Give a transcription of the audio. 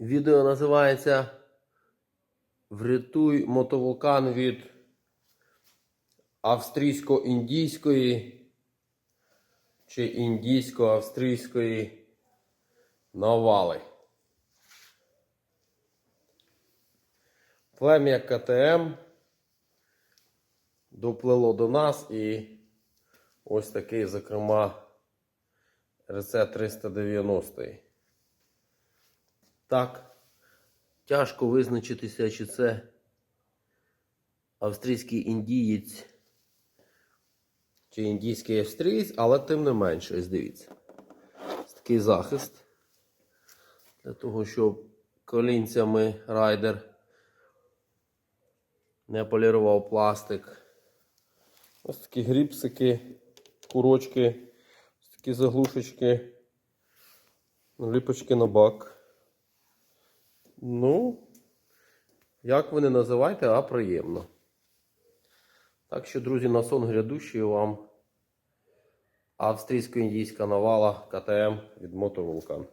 Відео називається Врятуй мотовулкан від австрійсько-індійської чи індійсько-австрійської навали. Плем'я КТМ доплило до нас і ось такий, зокрема, РЦ 390. Так, тяжко визначитися, чи це австрійський індієць чи індійський австрієць, але тим не менше, ось дивіться. Ось такий захист для того, щоб колінцями райдер не полірував пластик. Ось такі гріпсики, курочки, ось такі заглушечки, ліпочки на бак. Ну, як ви не називайте, а приємно. Так що, друзі, на сон грядущий вам австрійсько-індійська навала КТМ від Мотовулкан.